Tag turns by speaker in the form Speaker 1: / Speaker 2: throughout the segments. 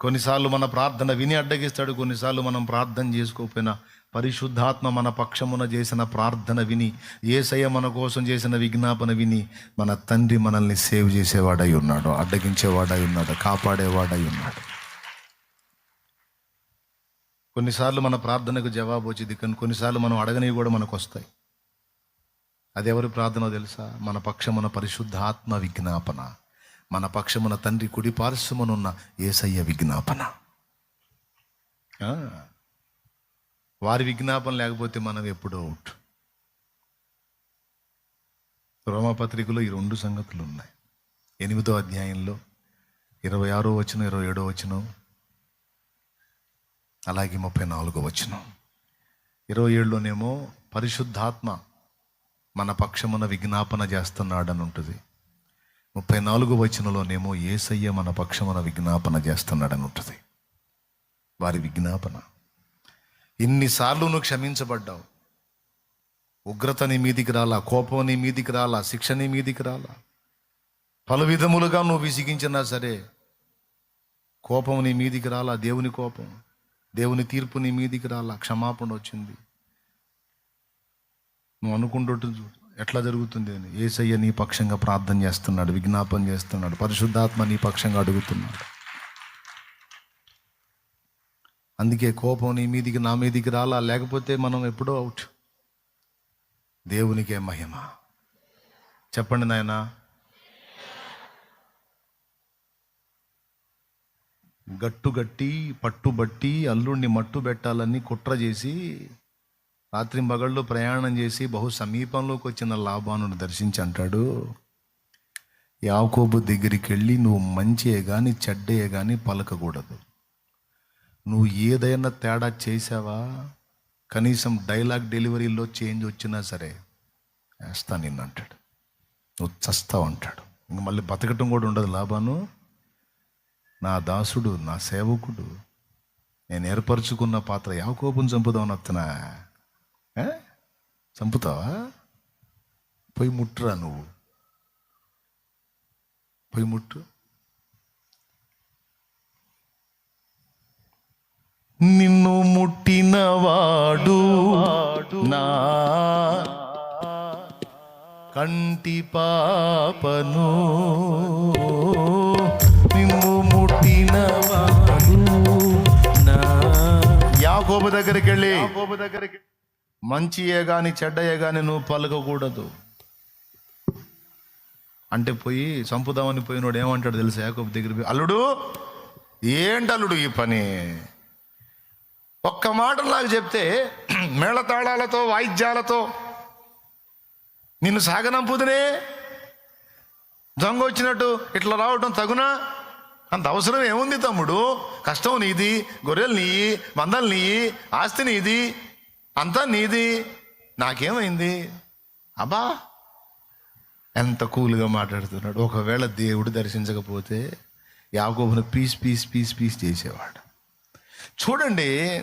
Speaker 1: కొన్నిసార్లు మన ప్రార్థన విని అడ్డగిస్తాడు కొన్నిసార్లు మనం ప్రార్థన చేసుకోకపోయినా పరిశుద్ధాత్మ మన పక్షమున చేసిన ప్రార్థన విని ఏసయ్య మన కోసం చేసిన విజ్ఞాపన విని మన తండ్రి మనల్ని సేవ్ చేసేవాడై ఉన్నాడు అడ్డగించేవాడై ఉన్నాడు కాపాడేవాడై ఉన్నాడు. కొన్నిసార్లు మన ప్రార్థనకు జవాబు వచ్చింది కానీ కొన్నిసార్లు మనం అడగనివి కూడా మనకు వస్తాయి. అది ఎవరి ప్రార్థన తెలుసా? మన పక్షమున పరిశుద్ధాత్మ విజ్ఞాపన. మన పక్షమున తండ్రి కుడి పార్శ్వమునున్న ఏసయ్య విజ్ఞాపన. వారి విజ్ఞాపన లేకపోతే మనం ఎప్పుడో అవుట్ రోమపత్రికలో ఈ రెండు సంగతులు ఉన్నాయి ఎనిమిదో అధ్యాయంలో ఇరవై ఆరో వచనం ఇరవై ఏడో వచనం అలాగే ముప్పై నాలుగో వచనం. ఇరవై ఏడులోనేమో పరిశుద్ధాత్మ మన పక్షమున విజ్ఞాపన చేస్తున్నాడని ఉంటుంది ముప్పై నాలుగు వచనంలోనేమో ఏసయ్య మన పక్షమున విజ్ఞాపన చేస్తున్నాడని ఉంటుంది వారి విజ్ఞాపన. ఇన్నిసార్లు నువ్వు క్షమించబడ్డావు. ఉగ్రత నీ మీదికి రాలా కోపం నీ మీదికి రాలా శిక్ష నీ మీదికి రాలా. పలు విధములుగా నువ్వు విసిగించినా సరే కోపం నీ మీదికి రాలా దేవుని కోపం దేవుని తీర్పు నీ మీదికి రాలా క్షమాపణ వచ్చింది. నువ్వు అనుకుంటుంటు ఎట్లా జరుగుతుంది? అని ఏసయ్య నీ పక్షంగా ప్రార్థన చేస్తున్నాడు విజ్ఞాపన చేస్తున్నాడు పరిశుద్ధాత్మ నీ పక్షంగా అడుగుతున్నాడు. అందుకే కోపం నీ మీదికి నా మీదికి రాలా? లేకపోతే మనం ఎప్పుడో అవుట్. దేవునికే మహిమ. చెప్పండి నాయనా. గట్టుగట్టి పట్టుబట్టి అల్లుడిని మట్టు పెట్టాలని కుట్ర చేసి రాత్రి మగళ్ళు ప్రయాణం చేసి బహు సమీపంలోకి వచ్చిన లాభాను దర్శించి అంటాడు యాకోబు దగ్గరికి వెళ్ళి నువ్వు మంచియే కానీ చెడ్డయే కానీ పలకకూడదు. నువ్వు ఏదైనా తేడా చేసావా కనీసం డైలాగ్ డెలివరీలో చేంజ్ వచ్చినా సరే వేస్తా నిన్ను అంటాడు. నువ్వు చస్తావు అంటాడు. ఇంక మళ్ళీ బతకటం కూడా ఉండదు లాభాను. నా దాసుడు నా సేవకుడు నేను ఏర్పరచుకున్న పాత్ర యాకోబుని చంపుదామని వస్తున్నా. చంపుతావా? పోయి ముట్టురా నువ్వు. పోయి ముట్టు. నిన్ను ముట్టినవాడు నా కంటి పాపను. నిన్ను ముట్టినవాడు నా యాకోబు దగ్గరికి వెళ్ళి యాకోబు దగ్గరికి మంచియే గాని చెడ్డయే కానీ నువ్వు పలకకూడదు. అంటే పోయి చంపుదామని పోయినోడు ఏమంటాడు తెలుసా? యాకోబు దగ్గర అల్లుడు ఏంటి అల్లుడు ఈ పని? ఒక్క మాటలాగా చెప్తే మేళతాళాలతో వాయిద్యాలతో నిన్ను సాగనంపుదునే? దొంగ వచ్చినట్టు ఇట్లా రావటం తగునా? అంత అవసరం ఏముంది తమ్ముడు? కష్టం నీది గొర్రెలు నీయి మందలు నీయి ఆస్తి నీది. అంతా నీది. నాకేమైంది? అబ్బా ఎంత కూల్గా మాట్లాడుతున్నాడు. ఒకవేళ దేవుడు దర్శించకపోతే యాకోబును పీస్ పీస్ పీస్ పీస్ చేసేవాడు. చూడండి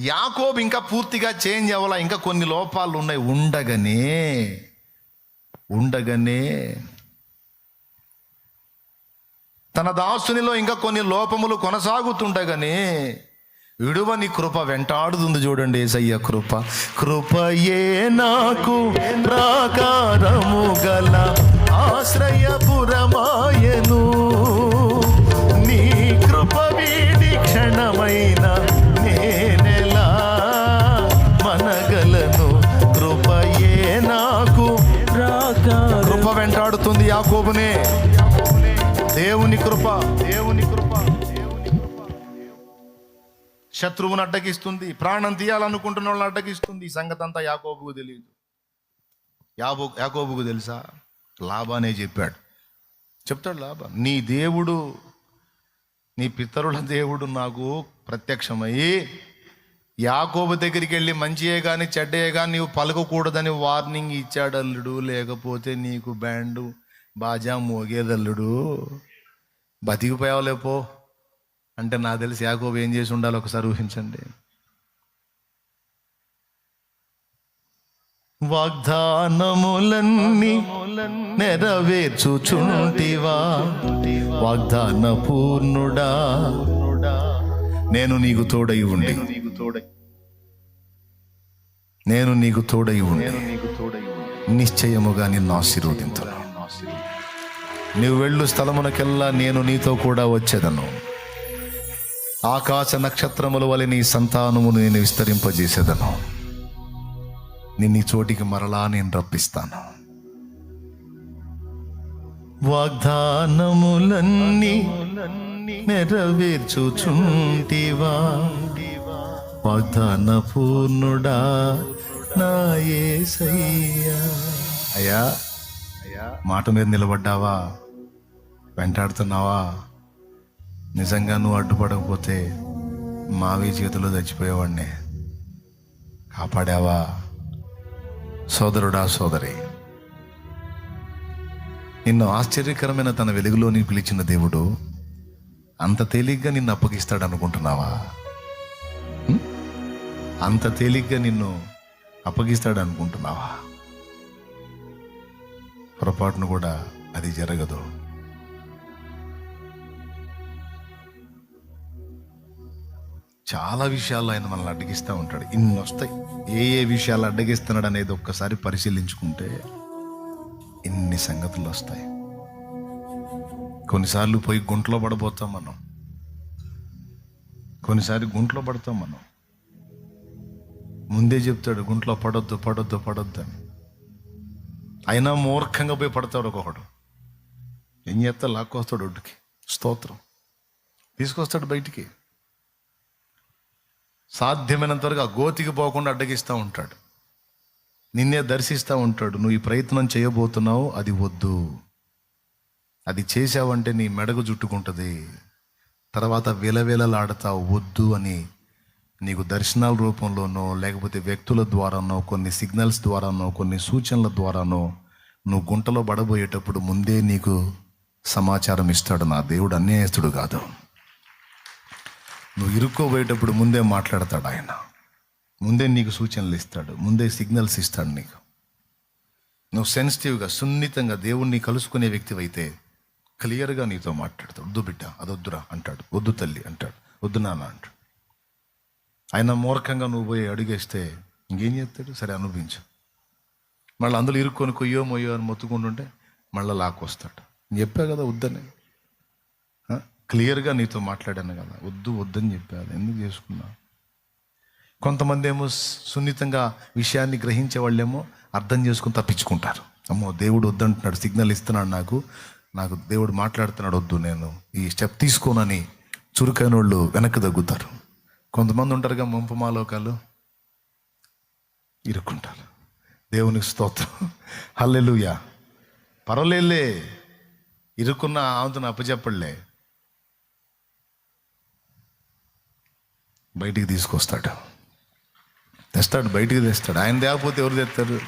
Speaker 1: యాకోబు ఇంకా పూర్తిగా చేంజ్ అవ్వాలా? ఇంకా కొన్ని లోపాలు ఉన్నాయి. ఉండగానే ఉండగానే తన దాసునిలో ఇంకా కొన్ని లోపములు కొనసాగుతుండగానే విడువని కృప వెంటాడుతుంది చూడండి ఏసయ్య కృప. కృపయే నాకు ప్రాకారము గల ఆశ్రయపురమాయను. నీ కృప వీడి క్షణమైన నేనెలా మనగలను. కృపయే నాకు కృప వెంటాడుతుంది యాకోబునే. దేవుని కృప దేవుని కృప. దేవుని కృప. శత్రువును అడ్డగిస్తుంది ప్రాణం తీయాలనుకుంటున్న వాళ్ళని అడ్డగిస్తుంది. ఈ సంగతి అంతా యాకోబుకు తెలియదు యాబో యాకోబుకు తెలుసా? లాభానే చెప్పాడు. చెప్తాడు లాభా. నీ దేవుడు నీ పితరుల దేవుడు నాకు ప్రత్యక్షమై యాకోబు దగ్గరికి వెళ్ళి మంచియే కానీ చెడ్డయే కానీ నీవు పలకకూడదని వార్నింగ్ ఇచ్చాడు అల్లుడు. లేకపోతే నీకు బ్యాండు బాజా మోగేదల్లుడు. బతికిపోయావులేపో అంటే నాకు తెలిసి యాకోబు ఏం చేసి ఉండాలి ఒకసారి ఊహించండి. వాగ్దానములన్నీ నెరవేర్చుచుంటివా? వాగ్దాన పూర్ణుడా నేను నీకు తోడై. ఉండి. నేను నీకు తోడై ఉండి. నిశ్చయముగా నిన్ను ఆశీర్వదింతును నీవు వెళ్ళు స్థలమునకెల్లా నేను నీతో కూడా వచ్చేదను. ఆకాశ నక్షత్రముల వలె నీ సంతానము నేను విస్తరింపజేసేదను. నిన్ను చోటికి మరలా నేను రప్పిస్తాను. వాగ్దానములన్నీ నెరవేర్చుచుంటివా? వాగ్దాన పూర్ణుడా నా యేసయ్యా అయ్యా అయ్యా మాట మీద నిలబడ్డావా? వెంటాడుతున్నావా? నిజంగా నువ్వు అడ్డుపడకపోతే మావి చేతిలో చచ్చిపోయేవాడిని. కాపాడావా? సోదరుడా సోదరి. నిన్ను ఆశ్చర్యకరమైన తన వెలుగులోని పిలిచిన దేవుడు అంత తేలిగ్గా నిన్ను అప్పగిస్తాడు అనుకుంటున్నావా అంత తేలిగ్గా నిన్ను అప్పగిస్తాడు అనుకుంటున్నావా పొరపాటును కూడా అది జరగదు. చాలా విషయాల్లో ఆయన మనల్ని అడ్డగిస్తూ ఉంటాడు. ఇన్ని వస్తాయి. ఏ ఏ విషయాలు అడ్డగిస్తున్నాడు అనేది ఒక్కసారి పరిశీలించుకుంటే ఇన్ని సంగతులు వస్తాయి. కొన్నిసార్లు పోయి గుంట్లో పడబోతాం మనం. కొన్నిసారి గుంట్లో పడతాం మనం. ముందే చెప్తాడు గుంట్లో పడొద్దు పడొద్దు పడొద్దు అని. అయినా మూర్ఖంగా పోయి పడతాడు ఒక్కొక్కడు. ఏం చేస్తా లాక్కొస్తాడు ఒడ్డుకి. స్తోత్రం. తీసుకొస్తాడు బయటికి. సాధ్యమైనంత వరకు ఆ గోతికి పోకుండా అడ్డగిస్తూ ఉంటాడు. నిన్నే దర్శిస్తూ ఉంటాడు. నువ్వు ఈ ప్రయత్నం చేయబోతున్నావు అది వద్దు. అది చేసావంటే నీ మెడకు చుట్టుకుంటుంది తర్వాత విలవిలలాడతావు వద్దు అని నీకు దర్శనాల రూపంలోనో లేకపోతే వ్యక్తుల ద్వారానో కొన్ని సిగ్నల్స్ ద్వారానో కొన్ని సూచనల ద్వారానో నువ్వు గుంటలో పడబోయేటప్పుడు ముందే నీకు సమాచారం ఇస్తాడు నా దేవుడు అన్యాయస్తుడు కాదు. నువ్వు ఇరుక్కోబోయేటప్పుడు ముందే మాట్లాడతాడు ఆయన. ముందే నీకు సూచనలు ఇస్తాడు. ముందే సిగ్నల్స్ ఇస్తాడు నీకు. నువ్వు సెన్సిటివ్గా సున్నితంగా దేవుణ్ణి కలుసుకునే వ్యక్తి అయితే క్లియర్గా నీతో మాట్లాడతాడు. వద్దు బిడ్డ అదొద్దురా అంటాడు. వద్దు తల్లి అంటాడు. వద్దు నాన్న అంటాడు. ఆయన మూర్ఖంగా నువ్వు పోయి అడిగేస్తే ఇంకేం చేస్తాడు? సరే అనుభవించు. మళ్ళీ అందులో ఇరుక్కొని కొయ్యో మొయ్యో అని మొత్తుకుంటుంటే మళ్ళీ లాక్కొస్తాడు. నేను చెప్పా కదా వద్దని. క్లియర్గా నీతో మాట్లాడాను కదా. వద్దు వద్దని చెప్పాను. ఎందుకు చేసుకున్నా? కొంతమంది ఏమో సున్నితంగా విషయాన్ని గ్రహించే వాళ్ళేమో అర్థం చేసుకుని తప్పించుకుంటారు. అమ్మో దేవుడు వద్దంటున్నాడు సిగ్నల్ ఇస్తున్నాడు నాకు. నాకు దేవుడు మాట్లాడుతున్నాడు వద్దు నేను. ఈ స్టెప్ తీసుకోనని చురుకైన వాళ్ళు వెనక్కి తగ్గుతారు కొంతమంది ఉంటారుగా మంపు మాలోకాలు. ఇరుక్కుంటారు. దేవునికి స్తోత్రం. హల్లెలుయా. పర్వాలేదులే. ఇరుక్కున్న ఆమెతో అప్పచెప్పలే బయటికి తీసుకొస్తాడు. తెస్తాడు బయటికి తెస్తాడు. ఆయన తేకపోతే ఎవరు తెస్తారు?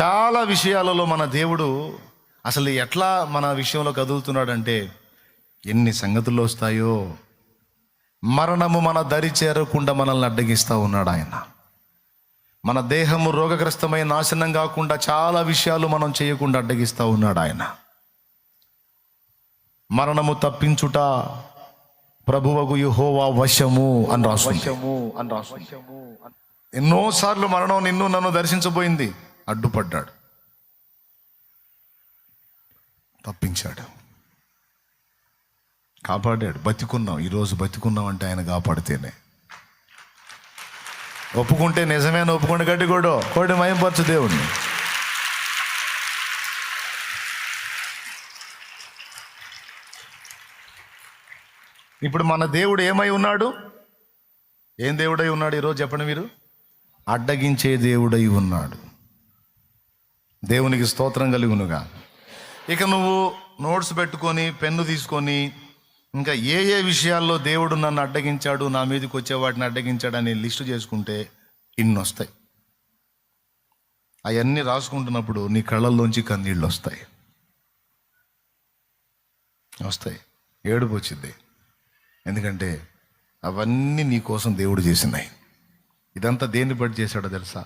Speaker 1: చాలా విషయాలలో మన దేవుడు అసలు ఎట్లా మన విషయంలో కదులుతున్నాడంటే ఎన్ని సంగతులు వస్తాయో. మరణము మన దరి చేరకుండా మనల్ని అడ్డగిస్తూ ఉన్నాడు ఆయన. మన దేహము రోగగ్రస్తమై నాశనం కాకుండా చాలా విషయాలు మనం చేయకుండా అడ్డగిస్తూ ఉన్నాడు ఆయన. మరణము తప్పించుట ప్రభువగు యెహోవా వశము అని రాసు అని రాసు ఎన్నోసార్లు మరణం నిన్ను నన్ను దర్శించబోయింది. అడ్డుపడ్డాడు. తప్పించాడు. కాపాడాడు. బతికున్నాం. ఈరోజు బతికున్నాం అంటే ఆయన కాపాడితేనే. ఒప్పుకుంటే నిజమే ఒప్పుకుంటే గట్టి కూడా కోడి మయంపరచు దేవుణ్ణి. ఇప్పుడు మన దేవుడు ఏమై ఉన్నాడు? ఏం దేవుడై ఉన్నాడు ఈరోజు చెప్పండి మీరు? అడ్డగించే దేవుడై ఉన్నాడు. దేవునికి స్తోత్రం కలుగునుగా. ఇక నువ్వు నోట్స్ పెట్టుకొని పెన్ను తీసుకొని ఇంకా ఏ ఏ విషయాల్లో దేవుడు నన్ను అడ్డగించాడు నా మీదకి వచ్చే వాటిని అడ్డగించాడు అని లిస్టు చేసుకుంటే ఇన్ని వస్తాయి అవన్నీ రాసుకుంటున్నప్పుడు నీ కళ్ళల్లోంచి కన్నీళ్ళు వస్తాయి వస్తాయి. ఏడుపు వచ్చింది. ఎందుకంటే అవన్నీ నీ కోసం దేవుడు చేసినాయి. ఇదంతా దేన్ని బట్టి చేశాడో తెలుసా?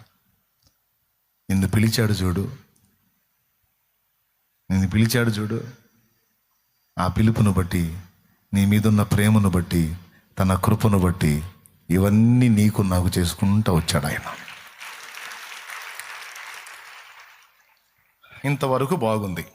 Speaker 1: నిన్ను పిలిచాడు చూడు. నిన్ను పిలిచాడు చూడు. ఆ పిలుపును బట్టి నీ మీదున్న ప్రేమను బట్టి తన కృపను బట్టి ఇవన్నీ నీకు నాకు చేసుకుంటూ వచ్చాడు ఆయన. ఇంతవరకు బాగుంది.